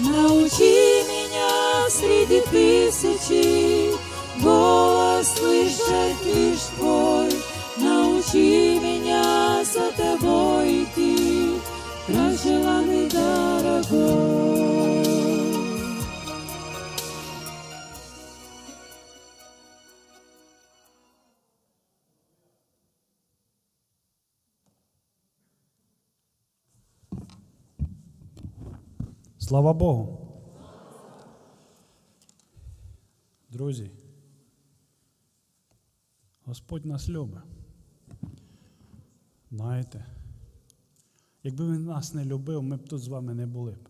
Научи меня среди тысячи голос слышать лишь Твой. Научи Слава Богу. Друзі, Господь нас любить. Знаєте, якби Він нас не любив, ми б тут з вами не були б.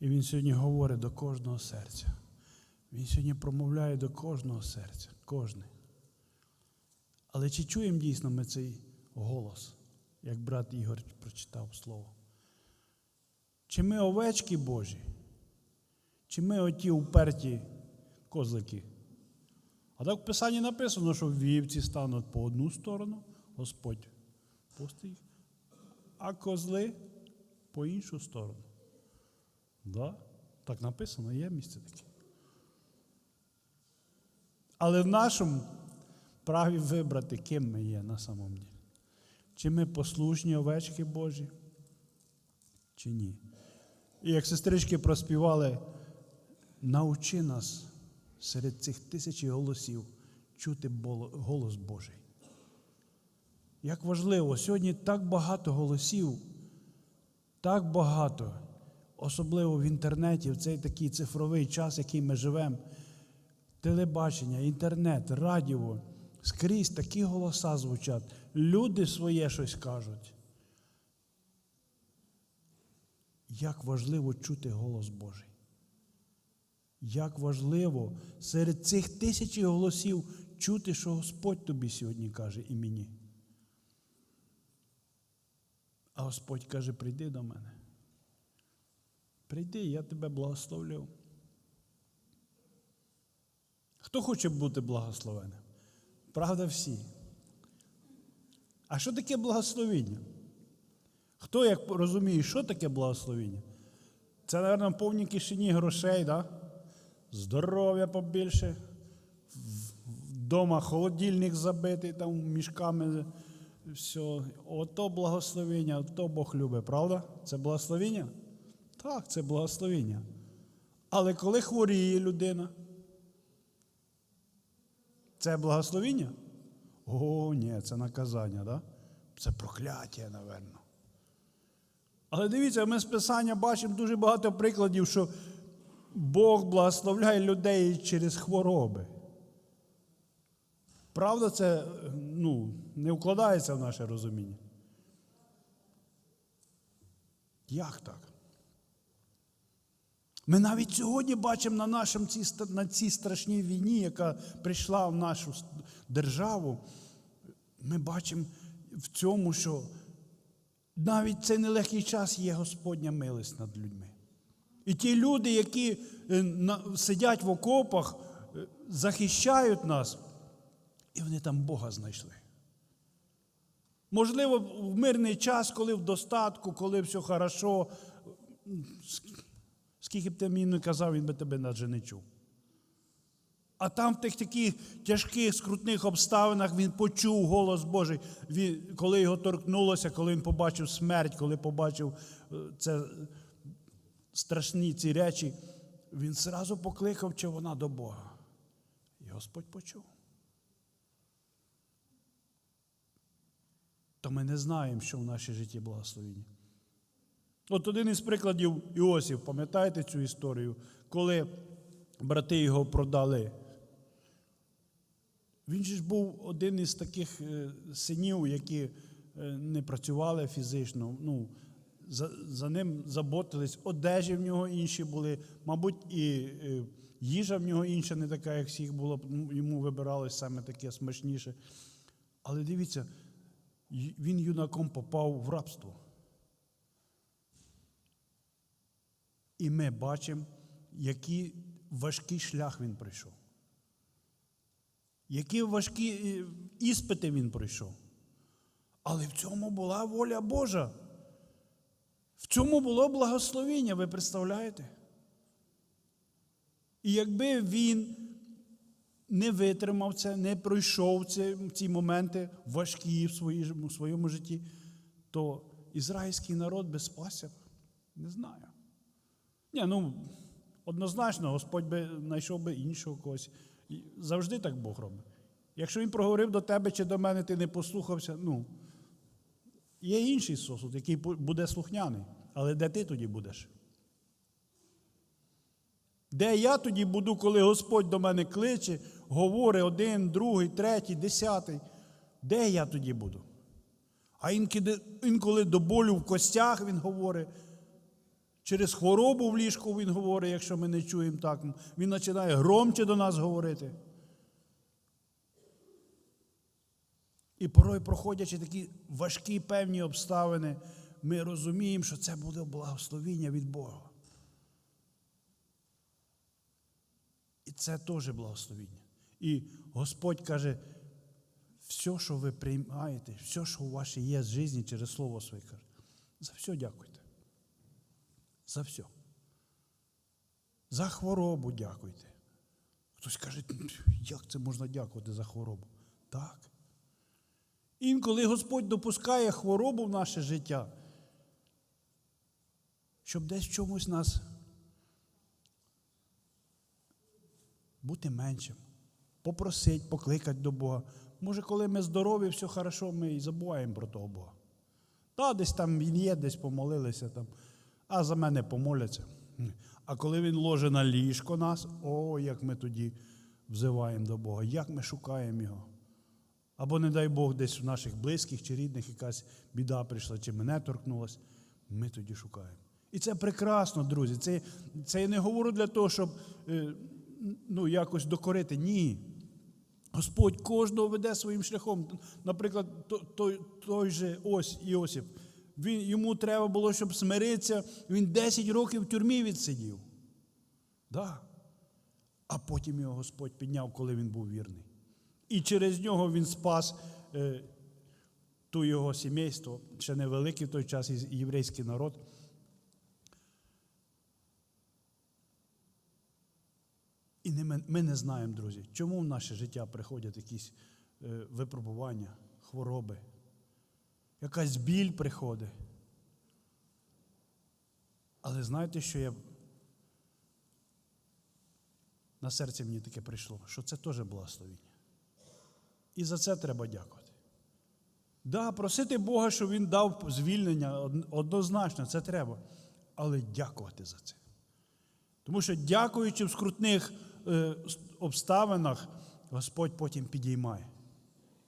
І Він сьогодні говорить до кожного серця. Він сьогодні промовляє до кожного серця, кожне. Але чи чуємо дійсно ми цей голос, як брат Ігор прочитав слово? Чи ми овечки Божі? Чи ми оті уперті козлики? А так в Писанні написано, що вівці стануть по одну сторону, Господь пустить, а козли по іншу сторону. Да? Так написано, є місце таке. Але в нашому праві вибрати, ким ми є на самом ділі. Чи ми послушні овечки Божі, чи ні. І як сестрички проспівали, научи нас серед цих тисячі голосів чути голос Божий. Як важливо, сьогодні так багато голосів, так багато, особливо в інтернеті, в цей такий цифровий час, який ми живемо, телебачення, інтернет, радіо, скрізь такі голоса звучать. Люди своє щось кажуть. Як важливо чути голос Божий. Як важливо серед цих тисячі голосів чути, що Господь тобі сьогодні каже і мені. А Господь каже: прийди до мене. Прийди, я тебе благословлю. Хто хоче бути благословеним? Правда, всі. А що таке благословіння? Хто як розуміє, що таке благословіння? Це, мабуть, в повній кишені грошей, да? здоров'я побільше, вдома холодильник забитий там мішками. Все. Ото благословіння, ото Бог любить, правда? Це благословіння? Так, це благословіння. Але коли хворіє людина, це благословіння? О, ні, це наказання, да? Це прокляття, напевно. Але дивіться, ми з Писання бачимо дуже багато прикладів, що Бог благословляє людей через хвороби. Правда, це ну, не вкладається в наше розуміння. Як так? Ми навіть сьогодні бачимо на, нашому, на цій страшній війні, яка прийшла в нашу державу, ми бачимо в цьому, що навіть цей нелегкий час є Господня милость над людьми. І ті люди, які е, сидять в окопах, е, захищають нас, і вони там Бога знайшли. Можливо, в мирний час, коли в достатку, коли все хорошо, скільки б ти мені не казав, він би тебе навіть не чув. А там в тих таких тяжких, скрутних обставинах він почув голос Божий, він, коли його торкнулося, коли він побачив смерть, коли побачив е, це страшні ці речі, він зразу покликав, чи вона до Бога. І Господь почув. То ми не знаємо, що в нашій житті благословіння. От один із прикладів Іосиф, пам'ятаєте цю історію, коли брати його продали. Він же ж був один із таких е, синів, які е, не працювали фізично. Ну, за, за ним заботились, одежі в нього інші були, мабуть, і е, їжа в нього інша, не така, як всіх було, ну, йому вибиралось саме таке смачніше. Але дивіться, він юнаком попав в рабство. І ми бачимо, який важкий шлях він пройшов. Які важкі е, іспити він пройшов. Але в цьому була воля Божа. В цьому було благословіння, ви представляєте? І якби він не витримав це, не пройшов ці, ці моменти важкі в, свої, в своєму житті, то ізраїльський народ би спасся. Не знаю. Ні, ну, однозначно, Господь би знайшов би іншого когось. Завжди так Бог робить. Якщо він проговорив до тебе чи до мене, ти не послухався, ну, є інший сосуд, який буде слухняний. Але де ти тоді будеш? Де я тоді буду, коли Господь до мене кличе, говорить один, другий, третій, десятий? Де я тоді буду? А інколи до болю в костях він говорить, через хворобу в ліжку він говорить, якщо ми не чуємо так. Він починає громче до нас говорити. І порой, проходячи такі важкі певні обставини, ми розуміємо, що це буде благословіння від Бога. І це теж благословіння. І Господь каже, все, що ви приймаєте, все, що у вашій є з житті через Слово Своє, каже, за все дякуйте. За все. За хворобу дякуйте. Хтось каже, як це можна дякувати за хворобу? Так. Інколи Господь допускає хворобу в наше життя, щоб десь в чомусь нас бути меншим, попросити, покликати до Бога. Може, коли ми здорові, все хорошо, ми і забуваємо про того Бога. Та десь там він є, десь помолилися, там, а за мене помоляться. А коли він ложе на ліжко нас, о, як ми тоді взиваємо до Бога, як ми шукаємо Його. Або, не дай Бог, десь в наших близьких чи рідних якась біда прийшла, чи мене торкнулась, ми тоді шукаємо. І це прекрасно, друзі. Це, це я не говорю для того, щоб е, ну, якось докорити. Ні. Господь кожного веде своїм шляхом. Наприклад, той, той же ось Іосиф. Він, йому треба було, щоб смиритися. Він 10 років в тюрмі відсидів. Да. А потім його Господь підняв, коли він був вірний. І через нього він спас е, ту його сімейство, ще невеликий в той час єврейський народ. І не ми, не знаємо, друзі, чому в наше життя приходять якісь е, випробування, хвороби, якась біль приходить. Але знаєте, що я на серці мені таке прийшло, що це теж благословіння. І за це треба дякувати. Да, просити Бога, щоб Він дав звільнення, однозначно, це треба. Але дякувати за це. Тому що, дякуючи в скрутних е, обставинах, Господь потім підіймає.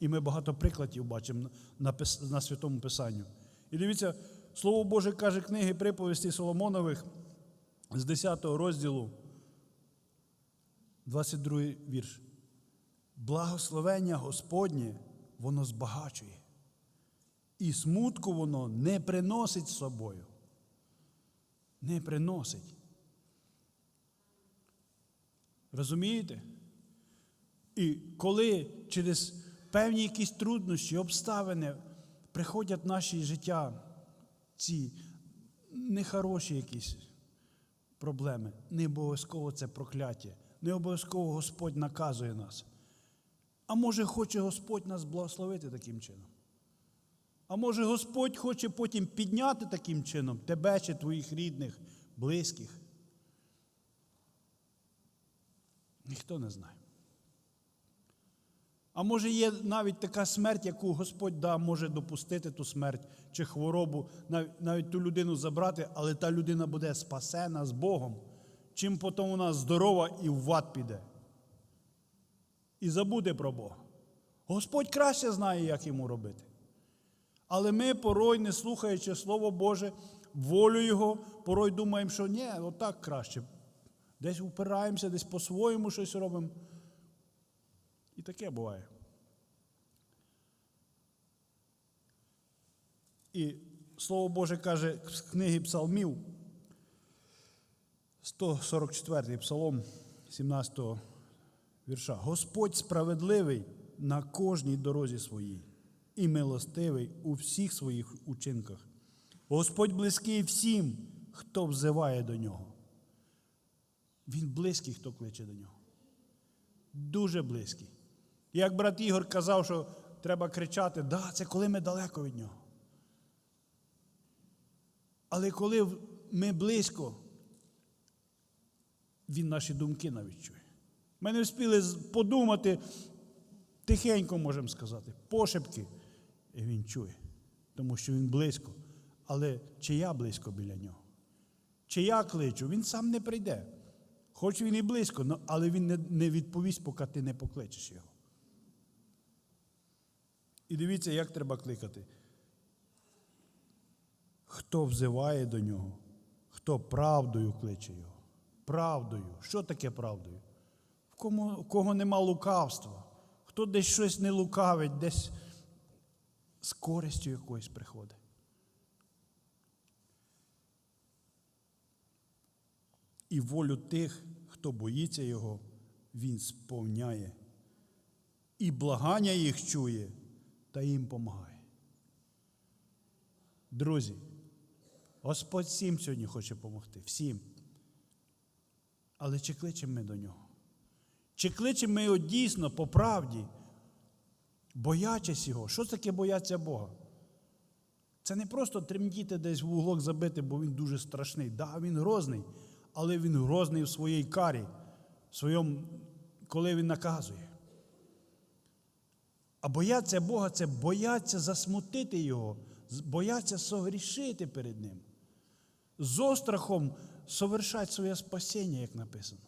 І ми багато прикладів бачимо на, на Святому Писанню. І дивіться, Слово Боже каже книги приповісті Соломонових з 10 розділу, 22 вірш. Благословення Господнє, воно збагачує. І смутку воно не приносить з собою. Не приносить. Розумієте? І коли через певні якісь труднощі, обставини приходять в наше життя ці нехороші якісь проблеми, не обов'язково це прокляття, не обов'язково Господь наказує нас. А може, хоче Господь нас благословити таким чином? А може, Господь хоче потім підняти таким чином тебе чи твоїх рідних, близьких? Ніхто не знає. А може, є навіть така смерть, яку Господь да, може допустити ту смерть чи хворобу, навіть, навіть ту людину забрати, але та людина буде спасена з Богом, чим потім вона здорова і в ад піде. І забуде про Бога. Господь краще знає, як йому робити. Але ми порой, не слухаючи Слово Боже, волю Його, порой думаємо, що ні, отак краще. Десь упираємося, десь по-своєму щось робимо. І таке буває. І Слово Боже каже з книги Псалмів, 144 псалом 17 вірша. Господь справедливий на кожній дорозі своїй і милостивий у всіх своїх учинках. Господь близький всім, хто взиває до нього. Він близький, хто кличе до нього. Дуже близький. Як брат Ігор казав, що треба кричати, да, це коли ми далеко від нього. Але коли ми близько, він наші думки навіть чує. Ми не встигли подумати, тихенько можемо сказати, пошепки. І він чує, тому що він близько. Але чи я близько біля нього? Чи я кличу, він сам не прийде. Хоч він і близько, але він не, відповість, поки ти не покличеш його. І дивіться, як треба кликати. Хто взиває до нього, хто правдою кличе його. Правдою. Що таке правдою? В кому, в кого нема лукавства, хто десь щось не лукавить, десь з користю якоюсь приходить. І волю тих, хто боїться його, він сповняє. І благання їх чує та їм помагає. Друзі, Господь всім сьогодні хоче допомогти, всім. Але чи кличемо ми до нього? Чи кличемо ми його дійсно по правді, боячись його? Що таке бояться Бога? Це не просто тремтіти десь в углок забити, бо він дуже страшний. Да, він грозний, але він грозний в своїй карі, в своєму, коли він наказує. А бояться Бога це бояться засмутити Його, бояться согрішити перед Ним. З острахом совершать своє спасіння, як написано.